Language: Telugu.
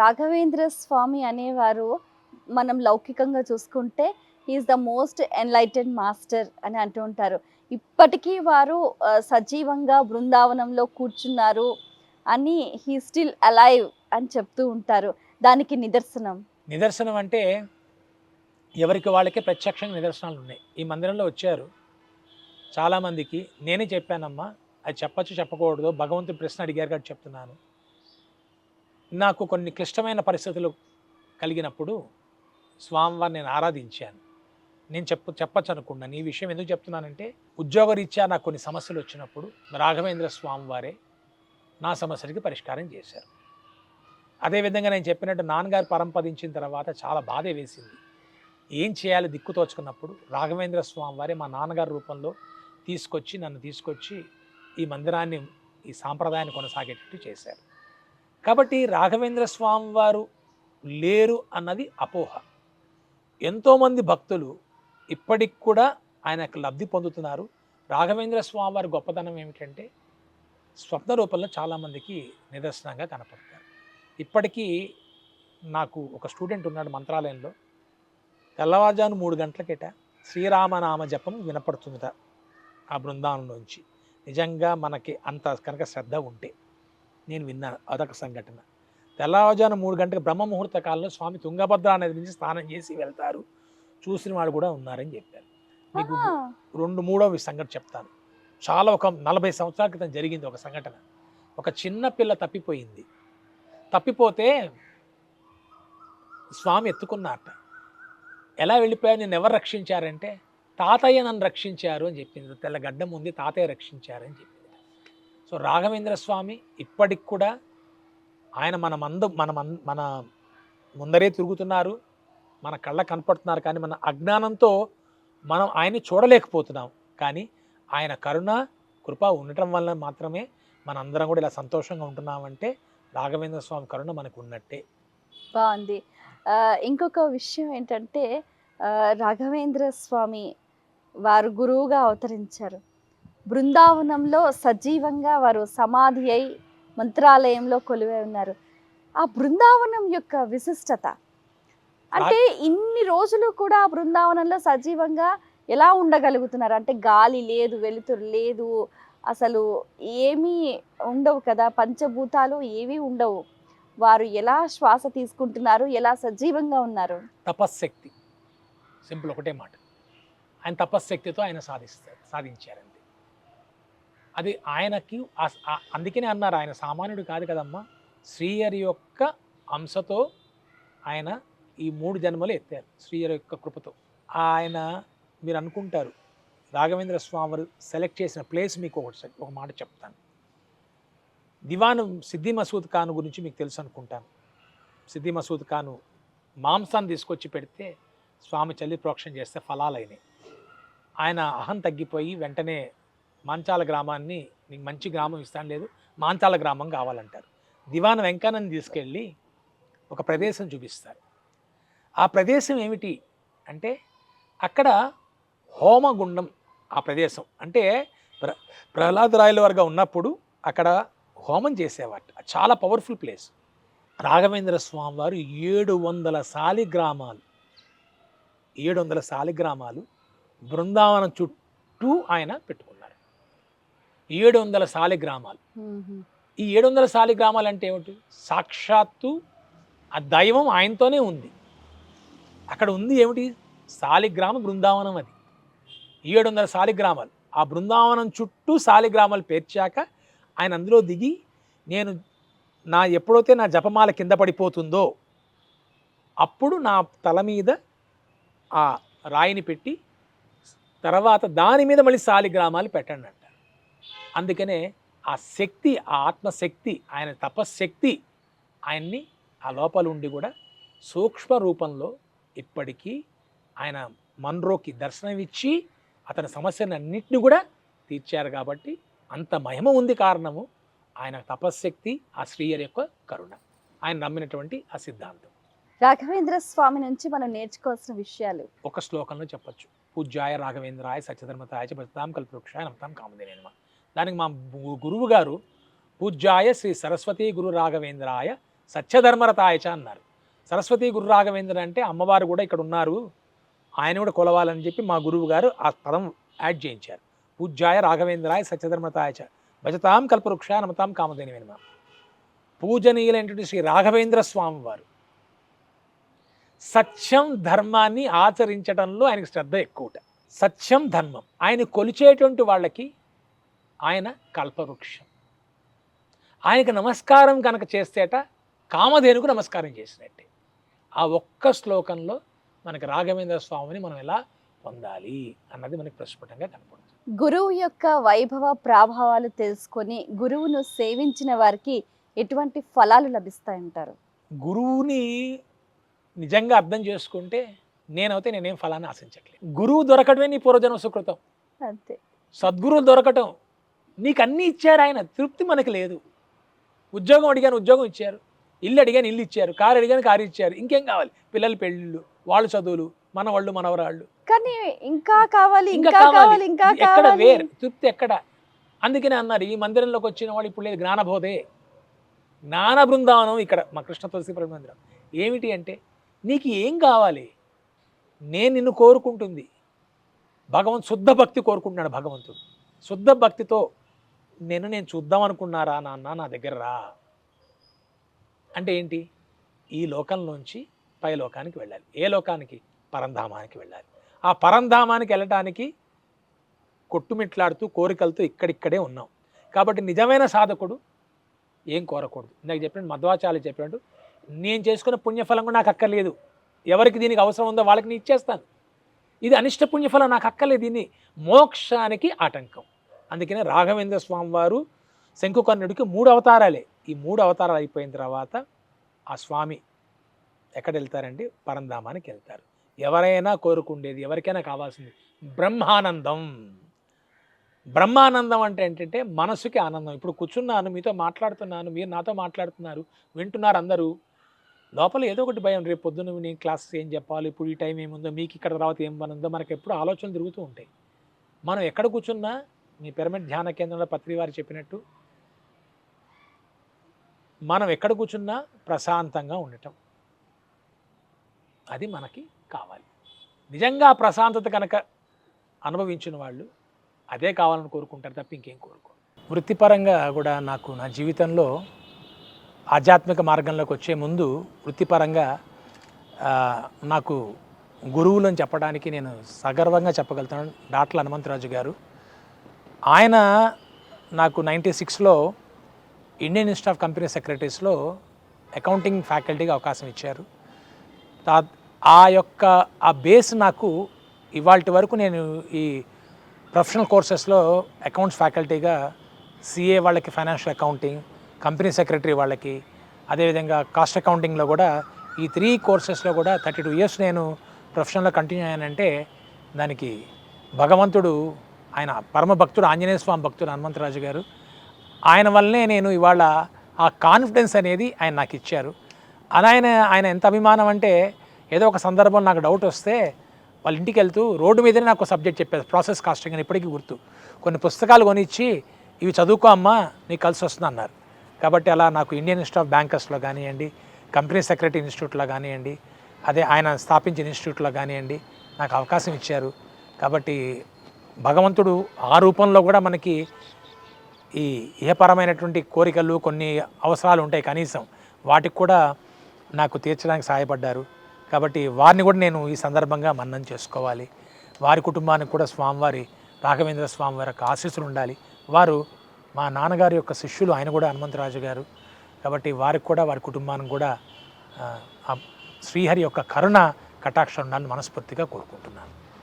రాఘవేంద్ర స్వామి అనేవారు మనం లౌకికంగా చూసుకుంటే is the most enlightened master అని అంటూ ఉంటారు. ఇప్పటికీ వారు సజీవంగా బృందావనంలో కూర్చున్నారు అని హీ స్టిల్ అలైవ్ అని చెప్తూ ఉంటారు. దానికి నిదర్శనం? నిదర్శనం అంటే ఎవరికి వాళ్ళకే ప్రత్యక్షంగా నిదర్శనాలు ఉన్నాయి. ఈ మందిరంలో వచ్చారు. చాలామందికి నేనే చెప్పానమ్మా అది చెప్పచ్చు చెప్పకూడదు భగవంతుడు ప్రశ్న అడిగారు కాబట్టి చెప్తున్నాను. నాకు కొన్ని క్లిష్టమైన పరిస్థితులు కలిగినప్పుడు స్వామివారిని నేను ఆరాధించాను. నేను చెప్ప చెప్పచ్చు అనుకున్నాను ఈ విషయం ఎందుకు చెప్తున్నానంటే ఉద్యోగరీత్యా నాకు కొన్ని సమస్యలు వచ్చినప్పుడు రాఘవేంద్ర స్వామివారే నా సమస్యలకి పరిష్కారం చేశారు. అదేవిధంగా నేను చెప్పినట్టు నాన్నగారు పరంపదించిన తర్వాత చాలా బాధ వేసింది. ఏం చేయాలి దిక్కు తోచుకున్నప్పుడు రాఘవేంద్ర స్వామి వారే మా నాన్నగారి రూపంలో తీసుకొచ్చి నన్ను తీసుకొచ్చి ఈ మందిరాన్ని ఈ సాంప్రదాయాన్ని కొనసాగేటట్టు చేశారు. కాబట్టి రాఘవేంద్ర స్వామి వారు లేరు అన్నది అపోహ. ఎంతోమంది భక్తులు ఇప్పటికి కూడా ఆయనకు లబ్ధి పొందుతున్నారు. రాఘవేంద్ర స్వామి వారి గొప్పతనం ఏమిటంటే స్వప్న రూపంలో చాలామందికి నిదర్శనంగా కనపడతారు. ఇప్పటికీ నాకు ఒక స్టూడెంట్ ఉన్నాడు మంత్రాలయంలో. తెల్లవారుజాము మూడు గంటలకేట శ్రీరామనామ జపం వినపడుతుందట ఆ బృందావనంలోంచి. నిజంగా మనకి అంత కనుక శ్రద్ధ ఉంటే నేను విన్నాను. అదొక సంఘటన. తెల్లవారుజాము మూడు గంటలకు బ్రహ్మ ముహూర్త కాలంలో స్వామి తుంగభద్ర నది నుంచి స్నానం చేసి వెళ్తారు. చూసిన వాళ్ళు కూడా ఉన్నారని చెప్పారు. మీకు రెండు మూడో సంఘటన చెప్తాను. చాలా ఒక నలభై సంవత్సరాల క్రితం జరిగింది ఒక సంఘటన. ఒక చిన్న పిల్ల తప్పిపోయింది. తప్పిపోతే స్వామి ఎత్తుకున్నట్ట ఎలా వెళ్ళిపోయా నేను ఎవరు రక్షించారంటే తాతయ్య నన్ను రక్షించారు అని చెప్పింది తెల్ల గడ్డం ఉంది తాతయ్య రక్షించారని చెప్పింది సో రాఘవేంద్ర స్వామి ఇప్పటికి కూడా ఆయన మన మందు మన మన ముందరే తిరుగుతున్నారు. మన కళ్ళ కనపడుతున్నారు కానీ మన అజ్ఞానంతో మనం ఆయన్ని చూడలేకపోతున్నాం. కానీ ఆయన కరుణ కృప ఉండటం వల్ల మాత్రమే మనందరం కూడా ఇలా సంతోషంగా ఉంటున్నామంటే రాఘవేంద్ర స్వామి కరుణ మనకు ఉన్నట్టే. బాగుంది. ఇంకొక విషయం ఏంటంటే రాఘవేంద్ర స్వామి వారు గురువుగా అవతరించారు. బృందావనంలో సజీవంగా వారు సమాధి అయి మంత్రాలయంలో కొలువై ఉన్నారు. ఆ బృందావనం యొక్క విశిష్టత? అంటే ఇన్ని రోజులు కూడా బృందావనంలో సజీవంగా ఎలా ఉండగలుగుతున్నారు? అంటే గాలి లేదు వెలుతురు లేదు అసలు ఏమీ ఉండవు కదా? పంచభూతాలు ఏవీ ఉండవు. వారు ఎలా శ్వాస తీసుకుంటున్నారు? ఎలా సజీవంగా ఉన్నారు? తపశ్శక్తి. సింపుల్ ఒకటే మాట. ఆయన తపశ్శక్తితో ఆయన సాధిస్తారు సాధించారంతే అది ఆయనకి అందుకనే అన్నారు ఆయన సామాన్యుడు కాదు కదమ్మా. శ్రీహరి యొక్క అంశతో ఆయన ఈ మూడు జన్మలు ఎత్తారు శ్రీహరి యొక్క కృపతో. ఆయన మీరు అనుకుంటారు రాఘవేంద్ర స్వామి సెలెక్ట్ చేసిన ప్లేస్ మీకు ఒకటి ఒక మాట చెప్తాను. దివాన్ సిద్ధి మసూద్ ఖాన్ గురించి మీకు తెలుసు అనుకుంటాను. సిద్ధి మసూద్ ఖాను మాంసాన్ని తీసుకొచ్చి పెడితే స్వామి చల్లి ప్రోక్షణ చేస్తే ఫలాలైనవి ఆయన అహం తగ్గిపోయి వెంటనే మాంచాల గ్రామాన్ని నీకు మంచి గ్రామం ఇస్తాను లేదు మాంచాల గ్రామం కావాలంటారు. దివాన వెంకన్నని తీసుకెళ్ళి ఒక ప్రదేశం చూపిస్తారు. ఆ ప్రదేశం ఏమిటి అంటే అక్కడ హోమగుండం ఆ ప్రదేశం. అంటే ప్ర ప్రహ్లాదరాయల రాయల ఉన్నప్పుడు అక్కడ హోమం చేసేవాట చాలా పవర్ఫుల్ ప్లేస్. రాఘవేంద్ర స్వామి వారు ఏడు వందల సాలిగ్రామాలు ఏడు వందల సాలిగ్రామాలు బృందావనం చుట్టూ ఆయన పెట్టుకున్నారు. ఏడు వందల సాలిగ్రామాలు ఈ ఏడు వందల సాలిగ్రామాలు అంటే ఏమిటి? సాక్షాత్తు ఆ దైవం ఆయనతోనే ఉంది. అక్కడ ఉంది ఏమిటి? సాలిగ్రామ బృందావనం అది. ఏడు వందల సాలిగ్రామాలు. ఆ బృందావనం చుట్టూ సాలిగ్రామాలు పేర్చాక ఆయన అందులో దిగి నేను నా ఎప్పుడైతే నా జపమాల కింద పడిపోతుందో అప్పుడు నా తల మీద ఆ రాయిని పెట్టి తర్వాత దాని మీద మళ్ళీ సాలిగ్రామాలు పెట్టండి అంటారు అందుకనే ఆ శక్తి ఆ ఆత్మశక్తి ఆయన తపశ్శక్తి ఆయన్ని ఆ లోపల ఉండి కూడా సూక్ష్మ రూపంలో ఇప్పటికీ ఆయన మన్రోకి దర్శనమిచ్చి అతని సమస్యలన్నింటినీ కూడా తీర్చారు కాబట్టి అంత మహిమ ఉంది కారణము ఆయన తపశ్శక్తి ఆ శ్రీయర్ యొక్క కరుణ. ఆయన నమ్మినటువంటి ఆ సిద్ధాంతం. రాఘవేంద్ర స్వామి నుంచి మనం నేర్చుకోవాల్సిన విషయాలు. ఒక శ్లోకంలో చెప్పొచ్చు. పూజ్యాయ రాఘవేంద్రాయ సత్యధర్మతాయ చ భజతాం కల్పవృక్షాయ నమతాం కామదేనే నమ. దానికి మా గురువు గారు పూజ్యాయ శ్రీ సరస్వతి గురు రాఘవేంద్రాయ సత్యధర్మరతాయచ అన్నారు. సరస్వతి గురు రాఘవేంద్ర అంటే అమ్మవారు కూడా ఇక్కడ ఉన్నారు. ఆయన కూడా కొలవాలని చెప్పి మా గురువు గారు ఆ పదం యాడ్ చేయించారు. పూజ్యాయ రాఘవేంద్రాయ సత్యధర్మతాయచ భజతాం కల్పవృక్ష నమతాం కామధేని వినమ పూజనీయులైనటువంటి శ్రీ రాఘవేంద్ర స్వామి వారు సత్యం ధర్మాన్ని ఆచరించడంలో ఆయనకు శ్రద్ధ ఎక్కువట. సత్యం ధర్మం. ఆయన కొలిచేటువంటి వాళ్ళకి ఆయన కల్పవృక్షం. ఆయనకు నమస్కారం కనుక చేస్తేట కామధేనుకు నమస్కారం చేసినట్టే. ఆ ఒక్క శ్లోకంలో మనకి రాఘవేంద్ర స్వామిని మనం ఎలా పొందాలి అన్నది మనకి ప్రస్ఫుటంగా కనపడుతుంది. గురువు యొక్క వైభవ ప్రాభావాలు తెలుసుకొని గురువును సేవించిన వారికి ఎటువంటి ఫలాలు లభిస్తాయంటారు? గురువుని నిజంగా అర్థం చేసుకుంటే నేనైతే నేనేం ఫలాన్ని ఆశించట్లేదు. గురువు దొరకడమే నీ పూర్వజన్మ సుకృతం. అంతే. సద్గురువు దొరకటం నీకు అన్నీ ఇచ్చారు ఆయన తృప్తి మనకి లేదు. ఉద్యోగం అడిగాను ఉద్యోగం ఇచ్చారు. ఇల్లు అడిగాను ఇల్లు ఇచ్చారు. కారు అడిగాను కారు ఇచ్చారు. ఇంకేం కావాలి? పిల్లల పెళ్ళిళ్ళు వాళ్ళు చదువులు మనవాళ్ళు మనవరాళ్ళు. కానీ ఇంకా కావాలి ఇంకా కావాలి. ఇంకా ఎక్కడ వేరు? తృప్తి ఎక్కడ? అందుకనే అన్నారు ఈ మందిరంలోకి వచ్చిన వాడు ఇప్పుడు లేదు జ్ఞానబోధే. జ్ఞాన బృందావనం ఇక్కడ మా కృష్ణ తులసి మందిరం. ఏమిటి అంటే నీకు ఏం కావాలి? నేను నిన్ను కోరుకుంటుంది. భగవంతు శుద్ధ భక్తి కోరుకుంటున్నాడు భగవంతుడు. శుద్ధ భక్తితో నేను నేను చూద్దాం అనుకున్నారా నాన్న? నా దగ్గర రా. అంటే ఏంటి? ఈ లోకంలోంచి పై లోకానికి వెళ్ళాలి. ఏ లోకానికి? పరంధామానికి వెళ్ళాలి. ఆ పరంధామానికి వెళ్ళటానికి కొట్టుమిట్లాడుతూ కోరికలతో ఇక్కడిక్కడే ఉన్నాం. కాబట్టి నిజమైన సాధకుడు ఏం కోరకూడదు. ఇందాక చెప్పినట్టు మధ్వాచార్య చెప్పినట్టు నేను చేసుకున్న పుణ్యఫలం కూడా నాకు అక్కర్లేదు. ఎవరికి దీనికి అవసరం ఉందో వాళ్ళకి నేను ఇచ్చేస్తాను. ఇది అనిష్ట పుణ్యఫలం నాకు అక్కర్లేదు. దీన్ని మోక్షానికి ఆటంకం. అందుకనే రాఘవేంద్ర స్వామి వారు శంకుకర్ణుడికి మూడు అవతారాలే. ఈ మూడు అవతారాలు అయిపోయిన తర్వాత ఆ స్వామి ఎక్కడ వెళ్తారండి పరంధామానికి వెళ్తారు. ఎవరైనా కోరుకుండేది ఎవరికైనా కావాల్సింది బ్రహ్మానందం. బ్రహ్మానందం అంటే ఏంటంటే మనసుకి ఆనందం. ఇప్పుడు కూర్చున్నాను మీతో మాట్లాడుతున్నాను మీరు నాతో మాట్లాడుతున్నారు వింటున్నారు అందరూ. లోపల ఏదో ఒకటి భయం రేపు పొద్దున్న నేను క్లాస్ ఏం చెప్పాలి ఇప్పుడు ఈ టైం ఏముందో మీకు ఇక్కడ తర్వాత ఏం పని ఉందో మనకి ఎప్పుడు ఆలోచనలు తిరుగుతూ ఉంటాయి. మనం ఎక్కడ కూర్చున్నా మీ పిరమిడ్ ధ్యాన కేంద్రంలో పత్రి వారు చెప్పినట్టు మనం ఎక్కడ కూర్చున్నా ప్రశాంతంగా ఉండటం. అది మనకి కావాలి. నిజంగా ప్రశాంతత కనుక అనుభవించిన వాళ్ళు అదే కావాలని కోరుకుంటారు తప్ప ఇంకేం కోరుకోరు. వృత్తిపరంగా కూడా నాకు నా జీవితంలో ఆధ్యాత్మిక మార్గంలోకి వచ్చే ముందు వృత్తిపరంగా నాకు గురువులను చెప్పడానికి నేను సగర్వంగా చెప్పగలుగుతాను డాక్టర్ హనుమంతరాజు గారు ఆయన నాకు నైంటీ సిక్స్లో ఇండియన్ ఇన్స్టిట్యూట్ ఆఫ్ కంపెనీ సెక్రటరీస్లో అకౌంటింగ్ ఫ్యాకల్టీగా అవకాశం ఇచ్చారు. ఆ యొక్క ఆ బేస్ నాకు ఇవాళ వరకు నేను ఈ ప్రొఫెషనల్ కోర్సెస్లో అకౌంట్స్ ఫ్యాకల్టీగా సిఏ వాళ్ళకి ఫైనాన్షియల్ అకౌంటింగ్ కంపెనీ సెక్రటరీ వాళ్ళకి అదేవిధంగా కాస్ట్ అకౌంటింగ్లో కూడా ఈ త్రీ కోర్సెస్లో కూడా థర్టీ టూ ఇయర్స్ నేను ప్రొఫెషనల్లో కంటిన్యూ అయ్యానంటే దానికి భగవంతుడు ఆయన పరమ భక్తుడు ఆంజనేయ స్వామి భక్తుడు హనుమంతరాజు గారు. ఆయన వల్లనే నేను ఇవాళ ఆ కాన్ఫిడెన్స్ అనేది ఆయన నాకు ఇచ్చారు. అని ఆయన ఆయన ఎంత అభిమానం అంటే ఏదో ఒక సందర్భం నాకు డౌట్ వస్తే వాళ్ళ ఇంటికి వెళ్తూ రోడ్డు మీదనే నాకు సబ్జెక్ట్ చెప్పేది ప్రాసెస్ కాస్టింగ్ అని ఇప్పటికీ గుర్తు. కొన్ని పుస్తకాలు కొనిచ్చి ఇవి చదువుకో అమ్మా నీకు కలిసి వస్తుంది అన్నారు. కాబట్టి అలా నాకు ఇండియన్ ఇన్స్టిట్యూట్ ఆఫ్ బ్యాంకర్స్లో కానివ్వండి కంపెనీ సెక్రటరీ ఇన్స్టిట్యూట్లో కానివ్వండి అదే ఆయన స్థాపించిన ఇన్స్టిట్యూట్లో కానివ్వండి నాకు అవకాశం ఇచ్చారు. కాబట్టి భగవంతుడు ఆ రూపంలో కూడా మనకి ఈ ఏపరమైనటువంటి కోరికలు కొన్ని అవసరాలు ఉంటాయి కనీసం. వాటికి కూడా నాకు తీర్చడానికి సహాయపడ్డారు. కాబట్టి వారిని కూడా నేను ఈ సందర్భంగా మన్నం చేసుకోవాలి. వారి కుటుంబానికి కూడా స్వామివారి రాఘవేంద్ర స్వామి వారి యొక్క ఆశీస్సులు ఉండాలి. వారు మా నాన్నగారి యొక్క శిష్యులు ఆయన కూడా హనుమంతరాజు గారు. కాబట్టి వారికి కూడా వారి కుటుంబానికి కూడా శ్రీహరి యొక్క కరుణ కటాక్షం ఉండాలని మనస్ఫూర్తిగా కోరుకుంటున్నాను.